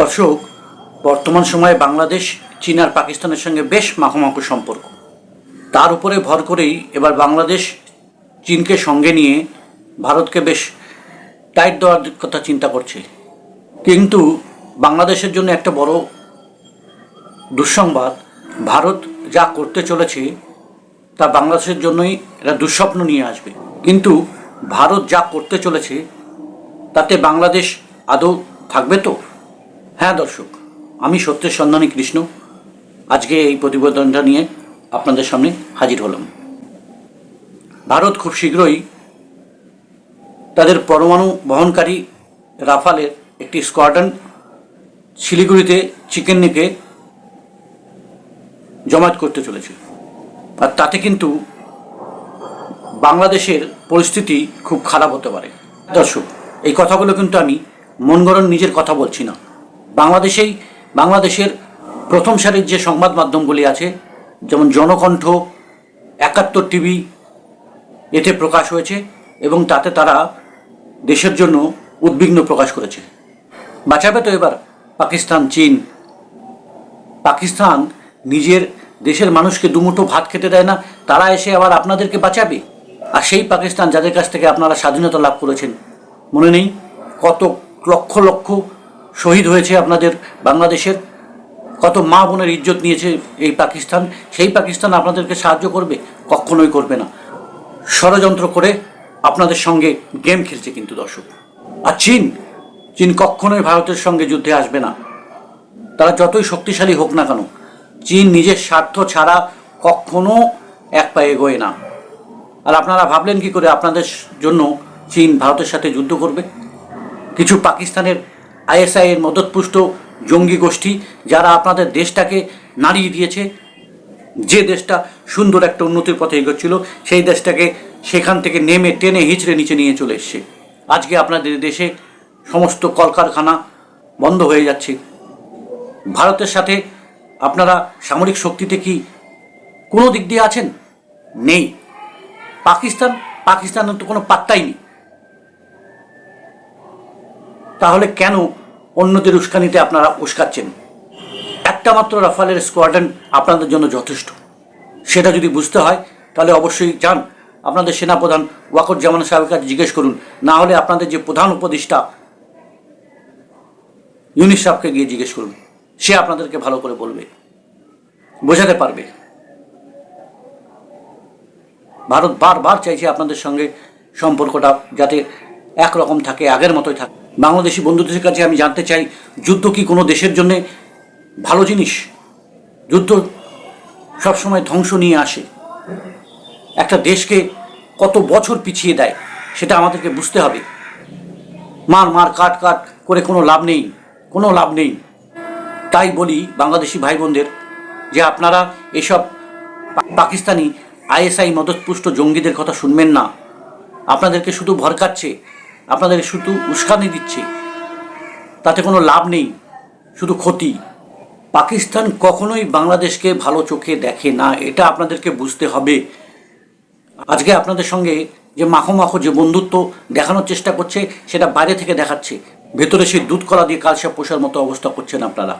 দর্শক, বর্তমান সময়ে বাংলাদেশ, চীন আর পাকিস্তানের সঙ্গে বেশ মাখোমাখো সম্পর্ক। তার উপরে ভর করেই এবার বাংলাদেশ চীনকে সঙ্গে নিয়ে ভারতকে বেশ টাইট দেওয়ার কথা চিন্তা করছে। কিন্তু বাংলাদেশের জন্য একটা বড় দুঃসংবাদ, ভারত যা করতে চলেছে, তা বাংলাদেশের জন্যই এটা দুঃস্বপ্ন নিয়ে আসবে। কিন্তু ভারত যা করতে চলেছে, তাতে বাংলাদেশ আদৌ থাকবে তো? হ্যাঁ দর্শক, আমি সত্যের সন্ধানী কৃষ্ণ। আজকে এই প্রতিবেদনটা নিয়ে আপনাদের সামনে হাজির হলাম। ভারত খুব শীঘ্রই তাদের পরমাণু বহনকারী রাফালের একটি স্কোয়াড্রন শিলিগুড়িতে চিকেন নেকে জমায়েত করতে চলেছে। আর তাতে কিন্তু বাংলাদেশের পরিস্থিতি খুব খারাপ হতে পারে। দর্শক, এই কথাগুলো কিন্তু আমি মন গড়ন নিজের কথা বলছি না। বাংলাদেশেই বাংলাদেশের প্রথম সারির যে সংবাদ মাধ্যমগুলি আছে, যেমন জনকণ্ঠ, একাত্তর টিভি, এতে প্রকাশ হয়েছে এবং তাতে তারা দেশের জন্য উদ্বিগ্ন প্রকাশ করেছে। বাঁচাবে তো এবার পাকিস্তান, চীন। পাকিস্তান নিজের দেশের মানুষকে দুমুঠো ভাত খেতে দেয় না, তারা এসে আবার আপনাদেরকে বাঁচাবে? আর সেই পাকিস্তান যাদের কাছ থেকে আপনারা স্বাধীনতা লাভ করেছেন, মনে নেই? কত লক্ষ লক্ষ শহীদ হয়েছে আপনাদের বাংলাদেশের। কত মা বোনের ইজ্জত নিয়েছে এই পাকিস্তান। সেই পাকিস্তান আপনাদেরকে সাহায্য করবে, কখনোই করবে না। ষড়যন্ত্র করে আপনাদের সঙ্গে গেম খেলছে কিন্তু দর্শক। আর চীন চীন কখনোই ভারতের সঙ্গে যুদ্ধে আসবে না। তারা যতই শক্তিশালী হোক না কেন, চীন নিজের স্বার্থ ছাড়া কখনো এক পায়ে এগোয় না। আর আপনারা ভাবলেন কি করে আপনাদের জন্য চীন ভারতের সাথে যুদ্ধ করবে? কিছু পাকিস্তানের আইএসআই এর মদতপুষ্ট জঙ্গি গোষ্ঠী যারা আপনাদের দেশটাকে নাড়িয়ে দিয়েছে, যে দেশটা সুন্দর একটা উন্নতির পথে এগোচ্ছিল, সেই দেশটাকে সেখান থেকে নেমে টেনে হিচড়ে নিচে নিয়ে চলে এসছে। আজকে আপনাদের দেশে সমস্ত কলকারখানা বন্ধ হয়ে যাচ্ছে। ভারতের সাথে আপনারা সামরিক শক্তিতে কি কোনো দিক দিয়ে আছেন? নেই। পাকিস্তান? পাকিস্তানের তো কোনো পাত্তাই নেই। তাহলে কেন অন্যদের উস্কানিতে আপনারা উস্কাচ্ছেন? একটা মাত্র রাফালের স্কোয়াড্রন আপনাদের জন্য যথেষ্ট। সেটা যদি বুঝতে হয়, তাহলে অবশ্যই যান। আপনাদের সেনাপ্রধান ওয়াকর জামান সাহেবের কাছে জিজ্ঞেস করুন। না হলে আপনাদের যে প্রধান উপদেষ্টা, ইউনিস সাহেবকে গিয়ে জিজ্ঞেস করুন। সে আপনাদেরকে ভালো করে বলবে। বোঝাতে পারবে। ভারত বারবার চাইছে আপনাদের সঙ্গে সম্পর্কটা যাতে একরকম থাকে, আগের মতোই থাকে। বাংলাদেশি বন্ধুদের কাছে আমি জানতে চাই, যুদ্ধ কি কোনো দেশের জন্য ভালো জিনিস? যুদ্ধ সবসময় ধ্বংস নিয়ে আসে। একটা দেশকে কত বছর পিছিয়ে দেয়, সেটা আমাদেরকে বুঝতে হবে। মার মার কাট কাট করে কোনো লাভ নেই, কোনো লাভ নেই। তাই বলি বাংলাদেশি ভাই বোনদের যে আপনারা এসব পাকিস্তানি আইএসআই মদতপুষ্ট জঙ্গিদের কথা শুনবেন না। আপনাদেরকে শুধু ভরকাচ্ছে আপনাদের শুধু উস্কানি দিচ্ছে। তাতে কোনো লাভ নেই, শুধু ক্ষতি। পাকিস্তান কখনোই বাংলাদেশকে ভালো চোখে দেখে না, এটা আপনাদেরকে বুঝতে হবে। আজকে আপনাদের সঙ্গে যে মাখো মাখো যে বন্ধুত্ব দেখানোর চেষ্টা করছে, সেটা বাইরে থেকে দেখাচ্ছে। ভেতরে সেই দুধ কলা দিয়ে কালসা পোষার মতো অবস্থা করছেন আপনারা।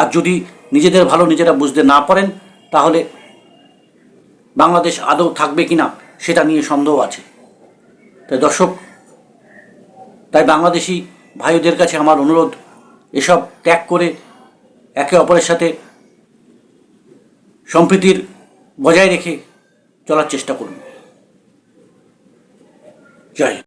আর যদি নিজেদের ভালো নিজেরা বুঝতে না পারেন, তাহলে বাংলাদেশ আদৌ থাকবে কি না সেটা নিয়ে সন্দেহ আছে। তাই দর্শক, তাই বাংলাদেশি ভাইদের কাছে আমার অনুরোধ, এসব ত্যাগ করে একে অপরের সাথে সম্প্রীতির বজায় রেখে চলার চেষ্টা করুন জয়।